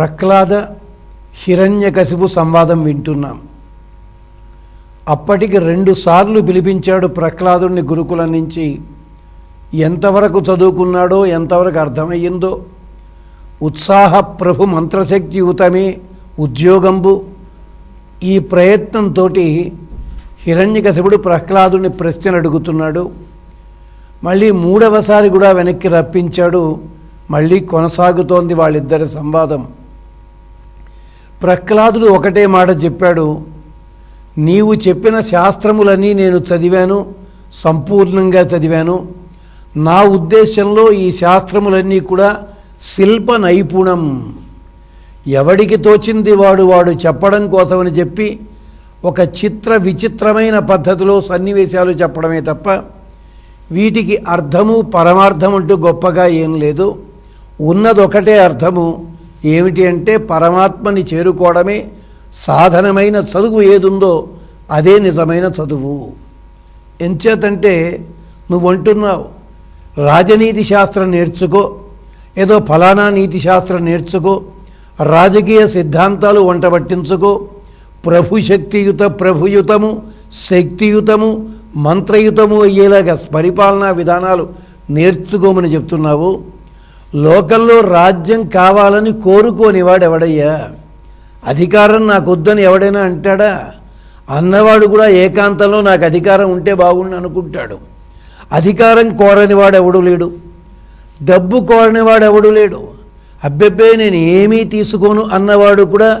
ప్రహ్లాద హిరణ్యకశిపు సంవాదం వింటున్నాం. అప్పటికి రెండుసార్లు పిలిపించాడు ప్రహ్లాదుడిని గురుకుల నుంచి. ఎంతవరకు చదువుకున్నాడో ఎంతవరకు అర్థమయ్యిందో. ఉత్సాహ ప్రభు మంత్రశక్తియుతమే ఉద్యోగంబు. ఈ ప్రయత్నంతో హిరణ్యకశిపుడు ప్రహ్లాదుని ప్రశ్నలు అడుగుతున్నాడు. మళ్ళీ మూడవసారి కూడా వెనక్కి రప్పించాడు. మళ్ళీ కొనసాగుతోంది వాళ్ళిద్దరి సంవాదం. ప్రహ్లాదుడు ఒకటే మాట చెప్పాడు నీవు చెప్పిన శాస్త్రములన్నీ నేను చదివాను సంపూర్ణంగా చదివాను. నా ఉద్దేశంలో ఈ శాస్త్రములన్నీ కూడా శిల్ప నైపుణం ఎవడికి తోచింది వాడు వాడు చెప్పడం కోసమని చెప్పి ఒక చిత్ర విచిత్రమైన పద్ధతిలో సన్నివేశాలు చెప్పడమే తప్ప వీటికి అర్థము పరమార్థం అంటూ గొప్పగా ఏం లేదు. ఉన్నదొకటే అర్థము. ఏమిటి అంటే పరమాత్మని చేరుకోవడమే సాధనమైన చదువు ఏదుందో అదే నిజమైన చదువు. ఎంచేతంటే నువ్వు అంటున్నావు రాజనీతి శాస్త్రం నేర్చుకో ఏదో ఫలానా నీతి శాస్త్రం నేర్చుకో రాజకీయ సిద్ధాంతాలు వంట పట్టించుకో ప్రభు శక్తియుత ప్రభుయుతము శక్తియుతము మంత్రయుతము అయ్యేలాగా పరిపాలనా విధానాలు నేర్చుకోమని చెప్తున్నావు. లోకల్లో రాజ్యం కావాలని కోరుకోని వాడెవడయ్యా? అధికారం నాకు వద్దని ఎవడైనా అంటాడా? అన్నవాడు కూడా ఏకాంతంలో నాకు అధికారం ఉంటే బాగుండు అనుకుంటాడు. అధికారం కోరని వాడు ఎవడు లేడు. డబ్బు కోరని వాడు ఎవడు లేడు. అబ్బెబ్బే నేను ఏమీ తీసుకోను అన్నవాడు కూడా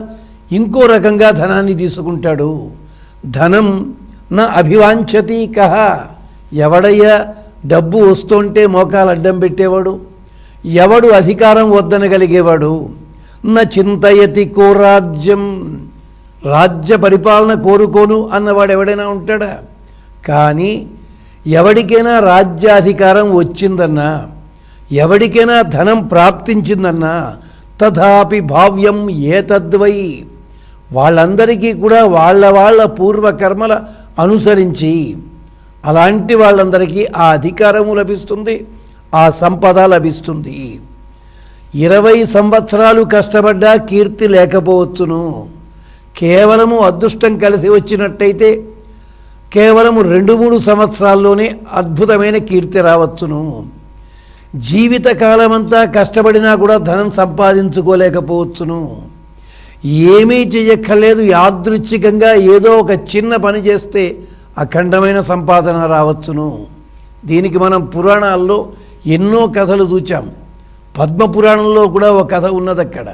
ఇంకో రకంగా ధనాన్ని తీసుకుంటాడు. ధనం నా అభివాంఛతి కహ ఎవడయ్యా? డబ్బు వస్తుంటే మోకాలు అడ్డం పెట్టేవాడు. ఎవడు అధికారం వద్దనగలిగేవాడు? నా చింతయతి కోరాజ్యం రాజ్య పరిపాలన కోరుకోను అన్నవాడు ఎవడైనా ఉంటాడా? కానీ ఎవడికైనా రాజ్యాధికారం వచ్చిందన్నా ఎవడికైనా ధనం ప్రాప్తించిందన్నా తథాపి భావ్యం ఏతద్వై. వాళ్ళందరికీ కూడా వాళ్ళ వాళ్ళ పూర్వకర్మల అనుసరించి అలాంటి వాళ్ళందరికీ ఆ అధికారము లభిస్తుంది. ఆ సంపద లభిస్తుంది. ఇరవై సంవత్సరాలు కష్టపడ్డా కీర్తి లేకపోవచ్చును. కేవలము అదృష్టం కలిసి వచ్చినట్టయితే కేవలము రెండు మూడు సంవత్సరాల్లోనే అద్భుతమైన కీర్తి రావచ్చును. జీవితకాలమంతా కష్టపడినా కూడా ధనం సంపాదించుకోలేకపోవచ్చును. ఏమీ చేయక్కర్లేదు యాదృచ్ఛికంగా ఏదో ఒక చిన్న పని చేస్తే అఖండమైన సంపాదన రావచ్చును. దీనికి మనం పురాణాల్లో ఎన్నో కథలు చూచాం పద్మపురాణంలో కూడా ఒక కథ ఉన్నది అక్కడ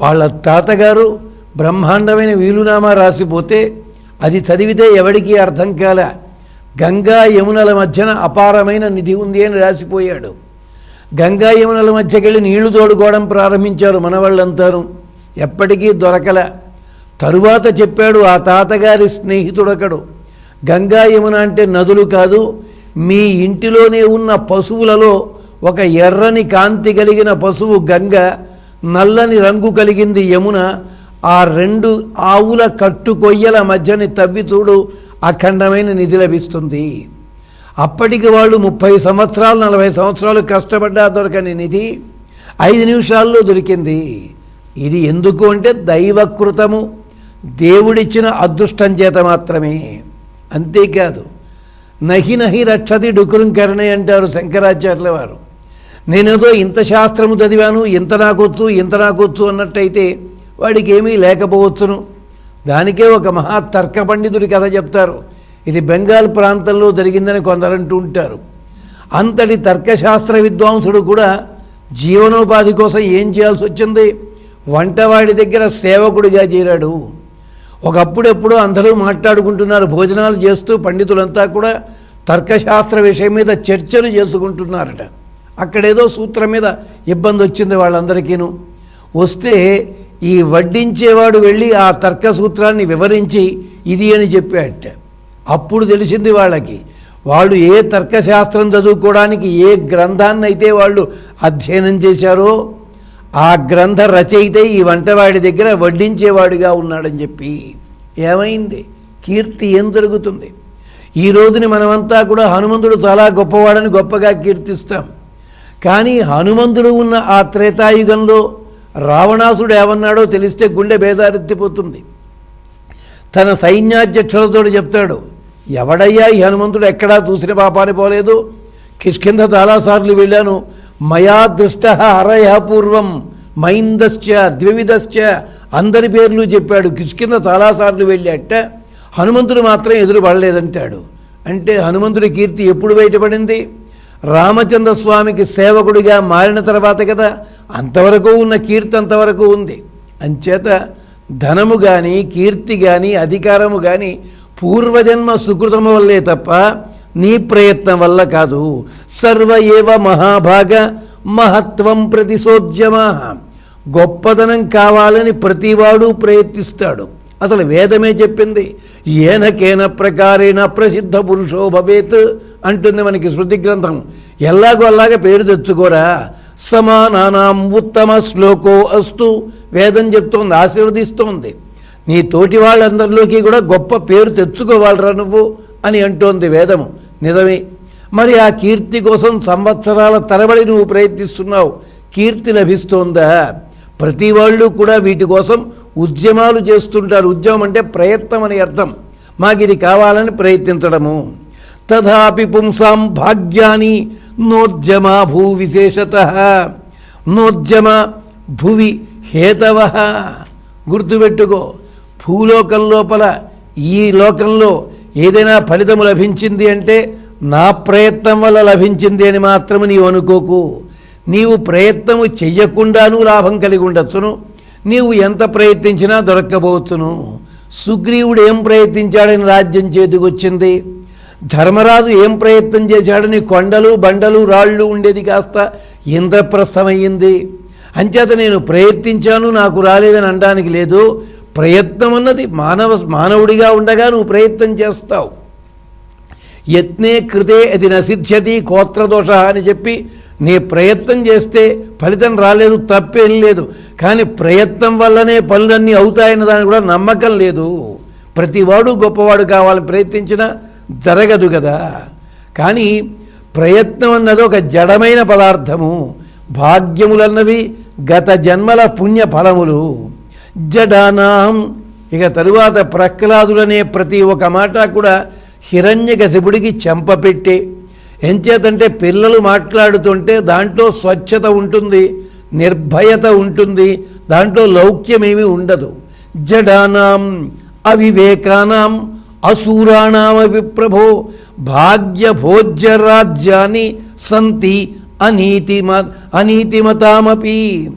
వాళ్ళ తాతగారు బ్రహ్మాండమైన వీలునామా రాసిపోతే అది చదివితే ఎవడికి అర్థం కాలే. గంగా యమునల మధ్యన అపారమైన నిధి ఉంది అని రాసిపోయాడు. గంగా యమునల మధ్యకెళ్ళి నీళ్ళు తోడుకోవడం ప్రారంభించారు మనవాళ్ళంతారు ఎప్పటికీ దొరకల. తరువాత చెప్పాడు ఆ తాతగారి స్నేహితుడొకడు. గంగా యమున అంటే నదులు కాదు మీ ఇంటిలోనే ఉన్న పశువులలో ఒక ఎర్రని కాంతి కలిగిన పశువు గంగ నల్లని రంగు కలిగింది యమున. ఆ రెండు ఆవుల కట్టు కొయ్యల మధ్యని తవ్వి చూడు అఖండమైన నిధి లభిస్తుంది. అప్పటికి వాళ్ళు ముప్పై సంవత్సరాలు నలభై సంవత్సరాలు కష్టపడ్డా దొరకని నిధి ఐదు నిమిషాల్లో దొరికింది. ఇది ఎందుకు అంటే దైవకృతము దేవుడిచ్చిన అదృష్టం చేత మాత్రమే. అంతేకాదు నహి నహి రక్షతి డుకురం కరణే అంటారు శంకరాచార్యుల వారు. నేనేదో ఇంత శాస్త్రము చదివాను ఇంత నాకొచ్చు ఇంత నాకొచ్చు అన్నట్టయితే వాడికి ఏమీ లేకపోవచ్చును. దానికే ఒక మహా తర్క పండితుడి కథ చెప్తారు. ఇది బెంగాల్ ప్రాంతంలో జరిగిందని కొందరు అంటూ ఉంటారు. అంతటి తర్కశాస్త్ర విద్వాంసుడు కూడా జీవనోపాధి కోసం ఏం చేయాల్సి వచ్చింది వంటవాడి దగ్గర సేవకుడిగా చేరాడు. ఒకప్పుడెప్పుడు అందరూ మాట్లాడుకుంటున్నారు భోజనాలు చేస్తూ పండితులంతా కూడా తర్కశాస్త్ర విషయం మీద చర్చలు చేసుకుంటున్నారట. అక్కడేదో సూత్రం మీద ఇబ్బంది వచ్చింది వాళ్ళందరికీను. వస్తే ఈ వడ్డించేవాడు వెళ్ళి ఆ తర్క సూత్రాన్ని వివరించి ఇది అని చెప్పాట అప్పుడు తెలిసింది వాళ్ళకి వాళ్ళు ఏ తర్కశాస్త్రం చదువుకోవడానికి ఏ గ్రంథాన్ని అయితే వాళ్ళు అధ్యయనం చేశారో ఆ గ్రంథ రచయిత ఈ వంటవాడి దగ్గర వడ్డించేవాడిగా ఉన్నాడని చెప్పి. ఏమైంది? కీర్తి ఏం జరుగుతుంది? ఈ రోజుని మనమంతా కూడా హనుమంతుడు చాలా గొప్పవాడని గొప్పగా కీర్తిస్తాం. కానీ హనుమంతుడు ఉన్న ఆ త్రేతాయుగంలో రావణాసుడు ఏమన్నాడో తెలిస్తే గుండె బేదారెత్తిపోతుంది. తన సైన్యాధ్యక్షులతో చెప్తాడు ఎవడయ్యా ఈ హనుమంతుడు? ఎక్కడా చూసిన పాపాన్ని పోలేదు. కిష్కింద చాలాసార్లు వెళ్ళాను. మయా దృష్ట అరయపూర్వం మైందశ్చ ద్వివిధశ్చ అందరి పేర్లు చెప్పాడు. కిష్కింద చాలాసార్లు వెళ్ళాట హనుమంతుడు మాత్రం ఎదురు పడలేదంటాడు. అంటే హనుమంతుడి కీర్తి ఎప్పుడు బయటపడింది? రామచంద్ర స్వామికి సేవకుడిగా మారిన తర్వాత కదా అంతవరకు ఉన్న కీర్తి అంతవరకు ఉంది. అంచేత ధనము కానీ కీర్తి కానీ అధికారము కానీ పూర్వజన్మ సుకృతము వల్లే తప్ప నీ ప్రయత్నం వల్ల కాదు. సర్వ ఏవ మహాభాగ మహత్వం ప్రతిశోద్యమా గొప్పదనం కావాలని ప్రతివాడు ప్రయత్నిస్తాడు. అసలు వేదమే చెప్పింది. ఏనకేన ప్రకారేణ ప్రసిద్ధ పురుషో భవేత్ అంటుంది మనకి శృతి గ్రంథం. ఎలాగో అలాగే పేరు తెచ్చుకోరా. సమానానాం ఉత్తమ శ్లోకో అస్తు. వేదం చెప్తోంది ఆశీర్వదిస్తోంది. నీ తోటి వాళ్ళందరిలోకి కూడా గొప్ప పేరు తెచ్చుకోవాలరా నువ్వు అని అంటోంది వేదము. నిజమే. మరి ఆ కీర్తి కోసం సంవత్సరాల తరబడి నువ్వు ప్రయత్నిస్తున్నావు. కీర్తి లభిస్తోందా? ప్రతి వాళ్ళు కూడా వీటి కోసం ఉద్యమాలు చేస్తుంటారు. ఉద్యమం అంటే ప్రయత్నం అని అర్థం. మాకు ఇది కావాలని ప్రయత్నించడము. తథాపి పుంసాం భాగ్యాన్ని నోద్యమా భూ విశేషత. నోద్యమ భువి హేతవ. గుర్తుపెట్టుకో భూలోకం లోపల ఈ లోకంలో ఏదైనా ఫలితము లభించింది అంటే నా ప్రయత్నం వల్ల లభించింది అని మాత్రము నీవు అనుకోకు. నీవు ప్రయత్నము చెయ్యకుండాను లాభం కలిగి ఉండొచ్చును. నీవు ఎంత ప్రయత్నించినా దొరక్కబోతును సుగ్రీవుడు ఏం ప్రయత్నించాడని రాజ్యం చేతికొచ్చింది ధర్మరాజు ఏం ప్రయత్నం చేశాడని కొండలు బండలు రాళ్ళు ఉండేది కాస్త ఇంద్రప్రస్థమయ్యింది. అంచేత నేను ప్రయత్నించాను నాకు రాలేదని అనడానికి లేదు. ప్రయత్నం అన్నది మానవ మానవుడిగా ఉండగా నువ్వు ప్రయత్నం చేస్తావు. యత్నే కృతే అది నసిద్ధ్యతి కోత్రదోష అని చెప్పి నీ ప్రయత్నం చేస్తే ఫలితం రాలేదు తప్పేం లేదు. కానీ ప్రయత్నం వల్లనే పనులన్నీ అవుతాయన్న దానికి కూడా నమ్మకం లేదు. ప్రతివాడు గొప్పవాడు కావాలని ప్రయత్నించినా జరగదు కదా. కానీ ప్రయత్నం అన్నది ఒక జడమైన పదార్థము. భాగ్యములన్నవి గత జన్మల పుణ్య ఫలములు. జడానాం. ఇక తరువాత ప్రహ్లాదులనే ప్రతి ఒక్క మాట కూడా హిరణ్యకశిపుడికి చెంపపెట్టే ఎంచేతంటే పిల్లలు మాట్లాడుతుంటే దాంట్లో స్వచ్ఛత ఉంటుంది నిర్భయత ఉంటుంది దాంట్లో లౌక్యమేమీ ఉండదు. జడానాం అవివేకానాం అసూరాణామపి ప్రభో భాగ్యభోజ్యరాజ్యాన్ని సంతి అనీతిమ అనీతిమతామపి.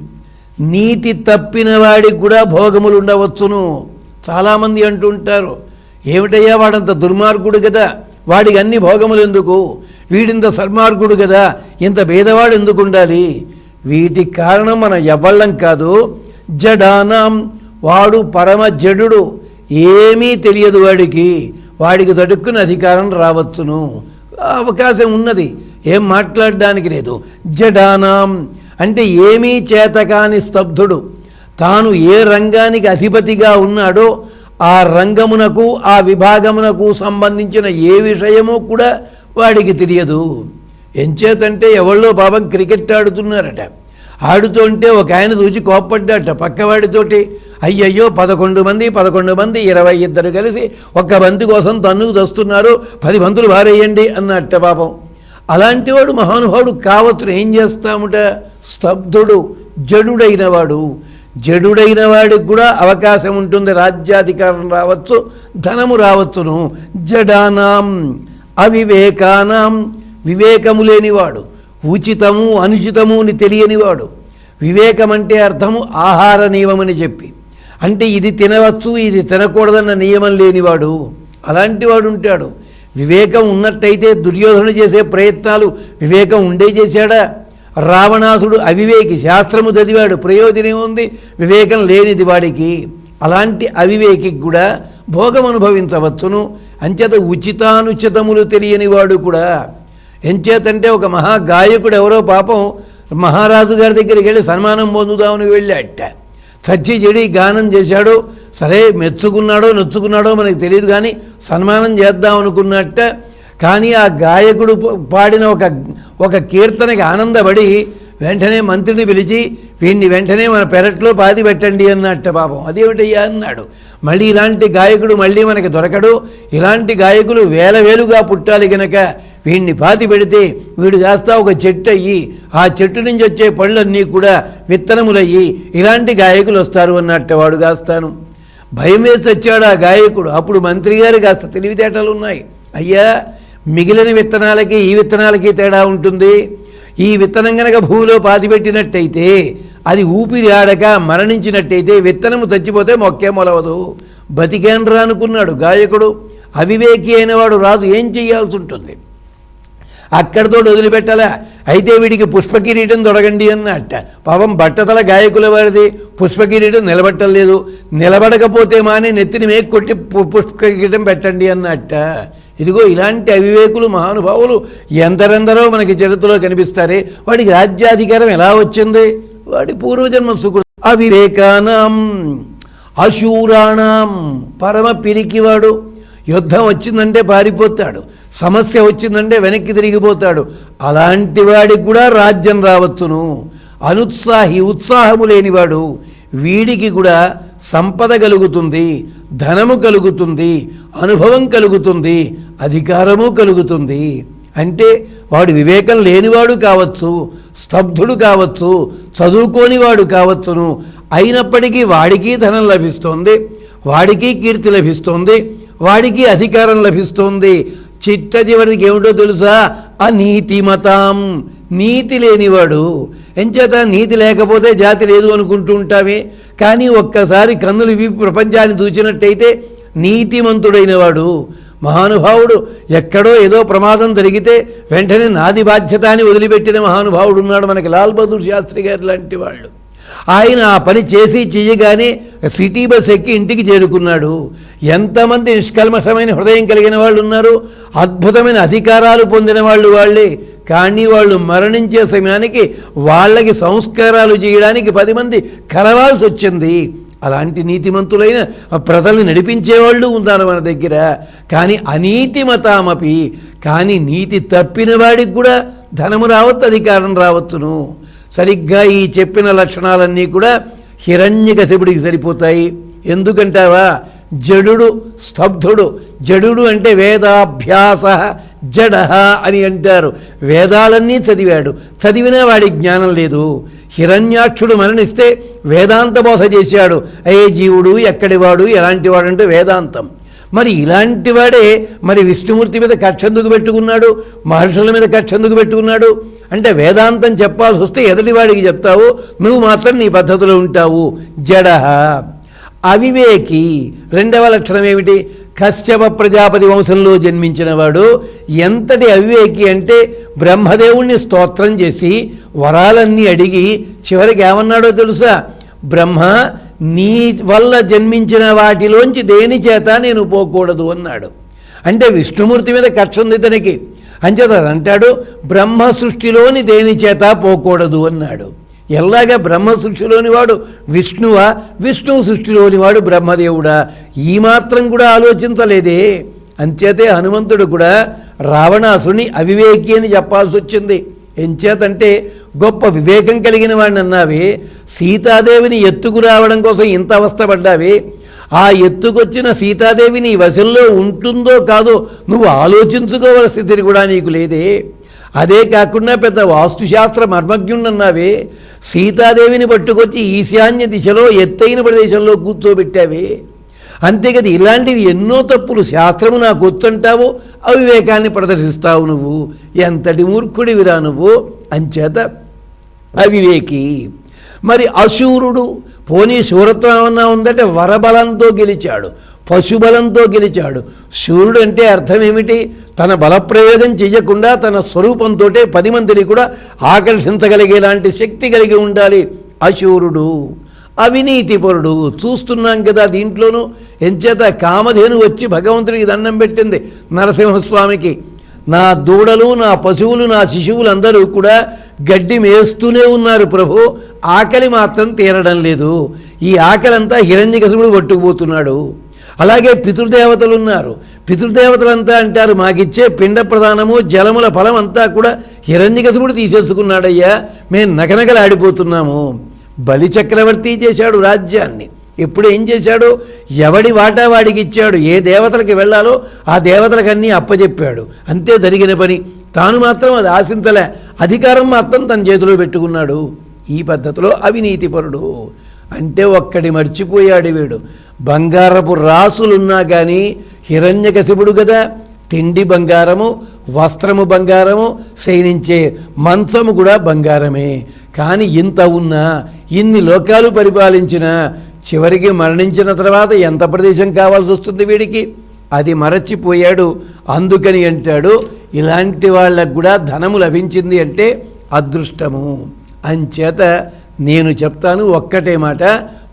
నీతి తప్పిన వాడికి కూడా భోగములు ఉండవచ్చును. చాలామంది అంటుంటారు ఏమిటయ్యా వాడంత దుర్మార్గుడు కదా వాడికి అన్ని భోగములు ఎందుకు వీడింత సన్మార్గుడు కదా ఇంత భేదవాడు ఎందుకు ఉండాలి వీటికి కారణం మన ఎవ్వళ్ళం కాదు. జడానాం. వాడు పరమ జడుడు. ఏమీ తెలియదు వాడికి. వాడికి తడుక్కుని అధికారం రావచ్చును. అవకాశం ఉన్నది. ఏం మాట్లాడడానికి లేదు. జడానాం. అంటే ఏమీ చేతకాని స్తబ్ధుడు తాను ఏ రంగానికి అధిపతిగా ఉన్నాడో ఆ రంగమునకు ఆ విభాగమునకు సంబంధించిన ఏ విషయము కూడా వాడికి తెలియదు. ఎంచేతంటే ఎవళ్ళో పాపం క్రికెట్ ఆడుతున్నారట. ఆడుతుంటే ఒక ఆయన చూచి కోప్పడ్డాట పక్కవాడితోటి. అయ్యయ్యో పదకొండు మంది పదకొండు మంది ఇరవై ఇద్దరు కలిసి ఒక్క బంతి కోసం తన్నుకు దస్తున్నారు పది బంతులు భారేయండి అన్నట్ట పాపం. అలాంటి వాడు మహానుభావుడు కావచ్చు ఏం చేస్తాముట? స్తబ్దుడు జడుడైన వాడు జడుడైన వాడికి కూడా అవకాశం ఉంటుంది. రాజ్యాధికారం రావచ్చు ధనము రావచ్చును. జడానాం. అవివేకానం వివేకము లేనివాడు ఉచితము అనుచితము అని తెలియనివాడు. వివేకం అంటే అర్థము ఆహార నియమమని చెప్పి. అంటే ఇది తినవచ్చు ఇది తినకూడదన్న నియమం లేనివాడు. అలాంటి వాడు ఉంటాడు. వివేకం ఉన్నట్టయితే దుర్యోధన చేసే ప్రయత్నాలు వివేకం ఉండే చేశాడా? రావణాసుడు అవివేకి శాస్త్రము చదివాడు ప్రయోజనం ఉంది వివేకం లేనిది వాడికి. అలాంటి అవివేకి కూడా భోగం అనుభవించవచ్చును. అంచేత ఉచితానుచితములు తెలియని వాడు కూడా ఎంచేతంటే ఒక మహా గాయకుడు ఎవరో పాపం మహారాజు గారి దగ్గరికి వెళ్ళి సన్మానం పొందుదామని వెళ్ళాట చచ్చి చెడి గానం చేశాడు సరే మెచ్చుకున్నాడో నొచ్చుకున్నాడో మనకు తెలియదు కానీ సన్మానం చేద్దాం అనుకున్నట్ట కానీ ఆ గాయకుడు పాడిన ఒక ఒక కీర్తనకి ఆనందపడి వెంటనే మంత్రిని పిలిచి వీడిని వెంటనే మన పెరట్లో పాతి పెట్టండి అన్నట్ట పాపం. అదేమిటయ్యా అన్నాడు. మళ్ళీ ఇలాంటి గాయకుడు మళ్ళీ మనకి దొరకడు. ఇలాంటి గాయకులు వేల వేలుగా పుట్టాలి గనక వీడిని పాతి పెడితే వీడు కాస్త ఒక చెట్టు అయ్యి ఆ చెట్టు నుంచి వచ్చే పళ్ళన్నీ కూడా విత్తనములయ్యి ఇలాంటి గాయకులు వస్తారు అన్నట్ట వాడు కాస్తాను. భయం వేసి వచ్చాడు ఆ గాయకుడు. అప్పుడు మంత్రి గారు కాస్త తెలివితేటలు ఉన్నాయి. అయ్యా మిగిలిన విత్తనాలకి ఈ విత్తనాలకి తేడా ఉంటుంది. ఈ విత్తనం గనక భూమిలో పాతిపెట్టినట్టయితే అది ఊపిరి ఆడక మరణించినట్టయితే విత్తనము చచ్చిపోతే మొక్కే మొలవదు. బతికేండ్రా అనుకున్నాడు గాయకుడు. అవివేకి అయిన వాడు రాజు ఏం చెయ్యాల్సి ఉంటుంది? అక్కడితో వదిలిపెట్టాలా. అయితే వీడికి పుష్పకిరీటం దొరకండి అన్నట్ట. పాపం బట్టతల గాయకుల వారిది పుష్పకిరీటం నిలబట్టలేదు. నిలబడకపోతే మానే నెత్తిని మేక్ కొట్టి పు- పుష్పకిరీటం పెట్టండి అన్నట్ట. ఇదిగో ఇలాంటి అవివేకులు మహానుభావులు ఎందరెందరో మనకి చరిత్రలో కనిపిస్తారే. వాడికి రాజ్యాధికారం ఎలా వచ్చింది? వాడి పూర్వజన్మ సుకృ అవివేకానం అశూరాణం పరమ పిరికివాడు. యుద్ధం వచ్చిందంటే పారిపోతాడు సమస్య వచ్చిందంటే వెనక్కి తిరిగిపోతాడు. అలాంటి వాడికి కూడా రాజ్యం రావచ్చును. అనుత్సాహి ఉత్సాహము లేనివాడు వీడికి కూడా సంపద కలుగుతుంది ధనము కలుగుతుంది అనుభవం కలుగుతుంది అధికారము కలుగుతుంది. అంటే వాడు వివేకం లేనివాడు కావచ్చు స్తబ్ధుడు కావచ్చు చదువుకోనివాడు కావచ్చును. అయినప్పటికీ వాడికి ధనం లభిస్తోంది వాడికి కీర్తి లభిస్తోంది వాడికి అధికారం లభిస్తోంది. చిట్ట చివరికి ఏమిటో తెలుసా? అనీతిమతాం. నీతి లేనివాడు. ఎంచేత నీతి లేకపోతే జాతి లేదు అనుకుంటూ ఉంటామే. కానీ ఒక్కసారి కన్నులు విప్పి ప్రపంచాన్ని దూచినట్టయితే నీతిమంతుడైన వాడు మహానుభావుడు ఎక్కడో ఏదో ప్రమాదం జరిగితే వెంటనే నాది బాధ్యత అని వదిలిపెట్టిన మహానుభావుడు ఉన్నాడు మనకి లాల్ బహదూర్ శాస్త్రి గారు లాంటి వాళ్ళు. ఆయన ఆ పని చేసి చెయ్యగానే సిటీ బస్ ఎక్కి ఇంటికి చేరుకున్నాడు. ఎంతమంది నిష్కల్మషమైన హృదయం కలిగిన వాళ్ళు ఉన్నారు. అద్భుతమైన అధికారాలు పొందిన వాళ్ళు వాళ్ళే. కానీ వాళ్ళు మరణించే సమయానికి వాళ్ళకి సంస్కారాలు చేయడానికి పది మంది కలవాల్సి వచ్చింది. అలాంటి నీతిమంతులైన ప్రజల్ని నడిపించేవాళ్ళు ఉన్నారు మన దగ్గర. కానీ అనీతిమతామపి కానీ నీతి తప్పిన వాడికి కూడా ధనము రావచ్చు అధికారం రావచ్చును సరిగ్గా ఈ చెప్పిన లక్షణాలన్నీ కూడా హిరణ్యకశిపుడికి సరిపోతాయి. ఎందుకంటావా? జడుడు స్తబ్ధుడు. జడుడు అంటే వేదాభ్యాస జడ అని అంటారు. వేదాలన్నీ చదివాడు. చదివినా వాడి జ్ఞానం లేదు. హిరణ్యాక్షుడు మరణిస్తే వేదాంత బోధ చేశాడు. అయ్యే జీవుడు ఎక్కడివాడు ఎలాంటి వాడు అంటే వేదాంతం. మరి ఇలాంటివాడే మరి విష్ణుమూర్తి మీద కక్షందుకు పెట్టుకున్నాడు మహర్షుల మీద కక్షందుకు పెట్టుకున్నాడు. అంటే వేదాంతం చెప్పాల్సి వస్తే ఎదటివాడికి చెప్తావు నువ్వు మాత్రం నీ పద్ధతిలో ఉంటావు. జడ అవివేకి రెండవ లక్షణం ఏమిటి? కశ్యప ప్రజాపతి వంశంలో జన్మించిన వాడు ఎంతటి అవివేకి అంటే బ్రహ్మదేవుణ్ణి స్తోత్రం చేసి వరాలన్నీ అడిగి చివరికి ఏమన్నాడో తెలుసా? బ్రహ్మ నీ వల్ల జన్మించిన వాటిలోంచి దేని చేత నేను పోకూడదు అన్నాడు. అంటే విష్ణుమూర్తి మీద కక్ష ఉంది ఇతనికి అంచేత అంటాడు బ్రహ్మ సృష్టిలోని దేని చేత పోకూడదు అన్నాడు. ఎలాగా బ్రహ్మ సృష్టిలోని వాడు విష్ణువా? విష్ణువు సృష్టిలోని వాడు బ్రహ్మదేవుడా? ఈ మాత్రం కూడా ఆలోచించలేదే. అంచేతే హనుమంతుడు కూడా రావణాసుని అవివేకి అని చెప్పాల్సి వచ్చింది ఎంచేతంటే గొప్ప వివేకం కలిగిన వాడిని అన్నావి. సీతాదేవిని ఎత్తుకు రావడం కోసం ఇంత అవస్థపడ్డావి. ఆ ఎత్తుకొచ్చిన సీతాదేవి నీ వశంలో ఉంటుందో కాదో నువ్వు ఆలోచించుకోవలసిన స్థితి కూడా నీకు లేదే. అదే కాకుండా పెద్ద వాస్తుశాస్త్ర మర్మజ్ఞున్నన్నావే. సీతాదేవిని పట్టుకొచ్చి ఈశాన్య దిశలో ఎత్తైన ప్రదేశంలో కూర్చోబెట్టావే. అంతేకది ఇలాంటివి ఎన్నో తప్పులు శాస్త్రము నాకు వచ్చంటావు అవివేకాన్ని ప్రదర్శిస్తావు నువ్వు. ఎంతటి మూర్ఖుడివిరా నువ్వు? అంచేత అవివేకి. మరి అశూరుడు పోనీ శూరత్వం ఏమన్నా ఉందంటే వరబలంతో గెలిచాడు. పశుబలంతో గెలిచాడు. శూరుడు అంటే అర్థం ఏమిటి? తన బలప్రయోగం చేయకుండా తన స్వరూపంతో పది మందిని కూడా ఆకర్షించగలిగేలాంటి శక్తి కలిగి ఉండాలి అశూరుడు. అవినీతిపరుడు చూస్తున్నాం కదా దీంట్లోనూ. ఎంచేత కామధేను వచ్చి భగవంతుడికి దండం పెట్టింది నరసింహస్వామికి. నా దూడలు నా పశువులు నా శిశువులు అందరూ కూడా గడ్డి మేస్తూనే ఉన్నారు ప్రభు. ఆకలి మాత్రం తీరడం లేదు. ఈ ఆకలంతా హిరణ్యకసుడు పట్టుకుపోతున్నాడు. అలాగే పితృదేవతలు ఉన్నారు. పితృదేవతలంతా అంటారు మాకిచ్చే పిండ ప్రధానము జలముల ఫలం అంతా కూడా హిరణ్యకశుడు తీసేసుకున్నాడయ్యా. మేము నగనగలాడిపోతున్నాము. బలి చక్రవర్తి చేశాడు రాజ్యాన్ని. ఎప్పుడు ఏం చేశాడు? ఎవడి వాటా వాడికి ఇచ్చాడు ఏ దేవతలకి వెళ్ళాలో ఆ దేవతలకు అన్నీ అప్పచెప్పాడు అంతే జరిగిన పని. తాను మాత్రం అది ఆశించలే. అధికారం మాత్రం తన చేతిలో పెట్టుకున్నాడు. ఈ పద్ధతిలో అవినీతిపరుడు అంటే ఒక్కడి మర్చిపోయాడు వీడు. బంగారపు రాసులున్నా కానీ హిరణ్యకశిపుడు కదా తిండి బంగారము వస్త్రము బంగారము శయనించే మంచము కూడా బంగారమే. కానీ ఇంత ఉన్నా ఇన్ని లోకాలు పరిపాలించిన చివరికి మరణించిన తర్వాత ఎంత ప్రదేశం కావాల్సి వస్తుంది వీడికి? అది మరచిపోయాడు. అందుకని అంటాడు ఇలాంటి వాళ్ళకు కూడా ధనము లభించింది అంటే అదృష్టము. అంచేత నేను చెప్తాను ఒక్కటే మాట.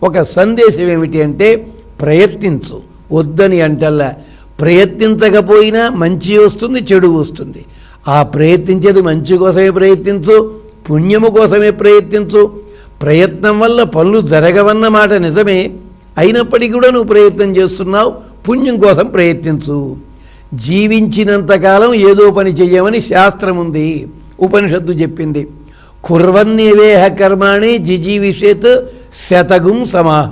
ఒక సందేశం ఏమిటి అంటే ప్రయత్నించు. వద్దని అంటల్లా. ప్రయత్నించకపోయినా మంచి వస్తుంది చెడు వస్తుంది. ఆ ప్రయత్నించేది మంచి కోసమే ప్రయత్నించు పుణ్యము కోసమే ప్రయత్నించు. ప్రయత్నం వల్ల పనులు జరగవన్న మాట నిజమే. అయినప్పటికీ కూడా నువ్వు ప్రయత్నం చేస్తున్నావు పుణ్యం కోసం ప్రయత్నించు. జీవించినంతకాలం ఏదో పని చెయ్యమని శాస్త్రం ఉంది ఉపనిషత్తు చెప్పింది. కుర్వన్నివేహ కర్మాణి జిజీవిషేత్ శతగుం సమాహ.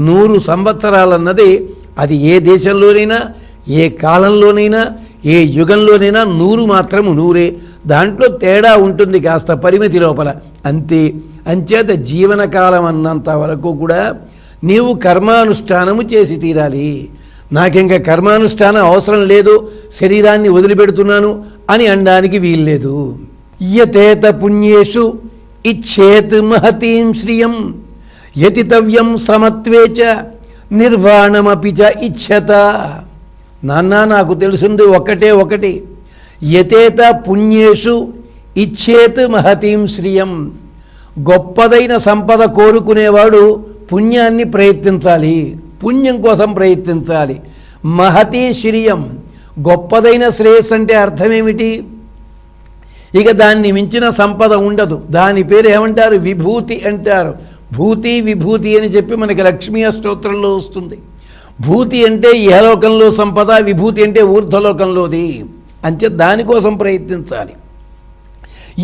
నూరు సంవత్సరాలన్నది అది ఏ దేశంలోనైనా ఏ కాలంలోనైనా ఏ యుగంలోనైనా నూరు మాత్రము నూరే. దాంట్లో తేడా ఉంటుంది కాస్త పరిమితి లోపల. అంతే. అంచేత జీవనకాలం అన్నంత వరకు కూడా నీవు కర్మానుష్ఠానము చేసి తీరాలి. నాకింక కర్మానుష్ఠానం అవసరం లేదు శరీరాన్ని వదిలిపెడుతున్నాను అని అనడానికి వీల్లేదు. యతేత పుణ్యేషు ఇచ్చేత్ మహతీం శ్రియం. యతితవ్యం సమత్వే చ నిర్వాణమపి చ ఇచ్చత నాన్న నాకు తెలిసింది ఒకటే ఒకటి. యతేత పుణ్యేషు ఇచ్చేత్ మహతీం శ్రియం. గొప్పదైన సంపద కోరుకునేవాడు పుణ్యాన్ని ప్రయత్నించాలి. పుణ్యం కోసం ప్రయత్నించాలి. మహతీ శ్రియం. గొప్పదైన శ్రేయస్ అంటే అర్థమేమిటి? ఇక దాన్ని మించిన సంపద ఉండదు. దాని పేరు ఏమంటారు? విభూతి అంటారు. భూతి విభూతి అని చెప్పి మనకి లక్ష్మీ స్తోత్రంలో వస్తుంది. భూతి అంటే యహలోకంలో సంపద విభూతి అంటే ఊర్ధ్వలోకంలోది. అంచే దానికోసం ప్రయత్నించాలి.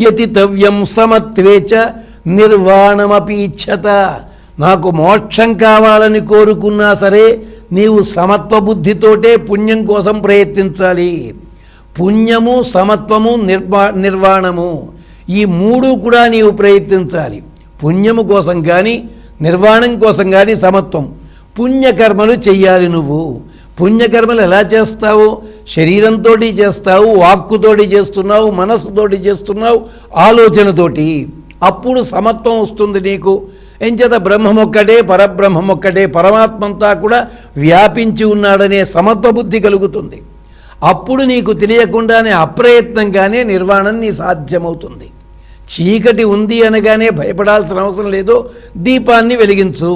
యతితవ్యం సమత్వేచ నిర్వాణమపి ఇచ్చత నాకు మోక్షం కావాలని కోరుకున్నా సరే నీవు సమత్వ బుద్ధితోటే పుణ్యం కోసం ప్రయత్నించాలి. పుణ్యము సమత్వము నిర్వా నిర్వాణము. ఈ మూడు కూడా నీవు ప్రయత్నించాలి. పుణ్యము కోసం కానీ నిర్వాణం కోసం కానీ సమత్వం. పుణ్యకర్మలు చెయ్యాలి నువ్వు. పుణ్యకర్మలు ఎలా చేస్తావు? శరీరంతో చేస్తావు వాక్కుతోటి చేస్తున్నావు మనస్సుతోటి చేస్తున్నావు ఆలోచనతోటి. అప్పుడు సమత్వం వస్తుంది నీకు. ఎంచేత బ్రహ్మం ఒక్కటే పరబ్రహ్మం ఒక్కటే పరమాత్మంతా కూడా వ్యాపించి ఉన్నాడనే సమత్వ బుద్ధి కలుగుతుంది. అప్పుడు నీకు తెలియకుండానే అప్రయత్నంగానే నిర్వాణం నీ సాధ్యమవుతుంది. చీకటి ఉంది అనగానే భయపడాల్సిన అవసరం లేదు దీపాన్ని వెలిగించు.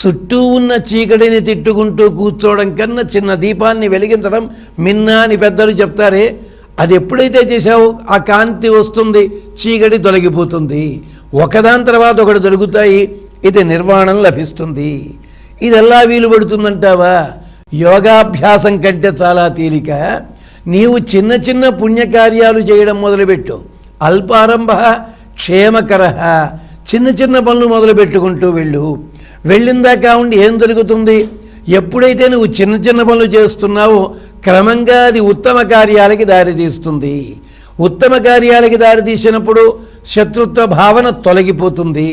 చుట్టూ ఉన్న చీకటిని తిట్టుకుంటూ కూర్చోవడం కన్నా చిన్న దీపాన్ని వెలిగించడం మిన్న అని పెద్దలు చెప్తారే అది ఎప్పుడైతే చేశావో ఆ కాంతి వస్తుంది చీకటి తొలగిపోతుంది. ఒకదాని తర్వాత ఒకటి దొరుకుతాయి ఇది నిర్వాణం లభిస్తుంది. ఇది ఎలా వీలు పడుతుందంటావా యోగాభ్యాసం కంటే చాలా తేలిక. నీవు చిన్న చిన్న పుణ్యకార్యాలు చేయడం మొదలుపెట్టు. అల్పారంభ క్షేమకర చిన్న చిన్న పనులు మొదలు పెట్టుకుంటూ వెళ్ళు. వెళ్ళిందాకా ఉండి ఏం జరుగుతుంది? ఎప్పుడైతే నువ్వు చిన్న చిన్న పనులు చేస్తున్నావో క్రమంగా అది ఉత్తమ కార్యాలకి దారితీస్తుంది ఉత్తమ కార్యాలకి దారితీసినప్పుడు శత్రుత్వ భావన తొలగిపోతుంది.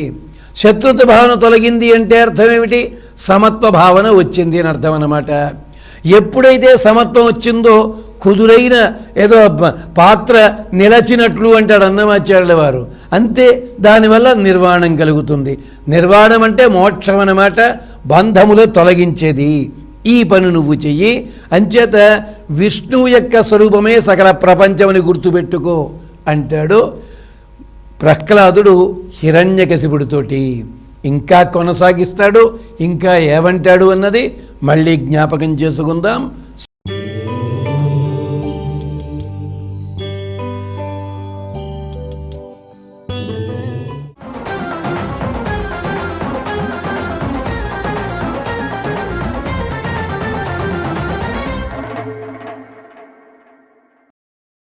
శత్రుత్వ భావన తొలగింది అంటే అర్థం ఏమిటి? సమత్వ భావన వచ్చింది అని అర్థం అన్నమాట. ఎప్పుడైతే సమత్వం వచ్చిందో కుదురైన ఏదో పాత్ర నిలచినట్లు అంటాడు అన్నమాచార్యుల వారు. అంతే దానివల్ల నిర్వాణం కలుగుతుంది. నిర్వాణం అంటే మోక్షం అన్నమాట. బంధములు తొలగించేది. ఈ పని నువ్వు చెయ్యి. అంచేత విష్ణువు యొక్క స్వరూపమే సకల ప్రపంచమని గుర్తుపెట్టుకో అంటాడు. ప్రహ్లాదుడు హిరణ్యకశిపుడితోటి ఇంకా కొనసాగిస్తాడు ఇంకా ఏమంటాడు అన్నది మళ్ళీ జ్ఞాపకం చేసుకుందాం.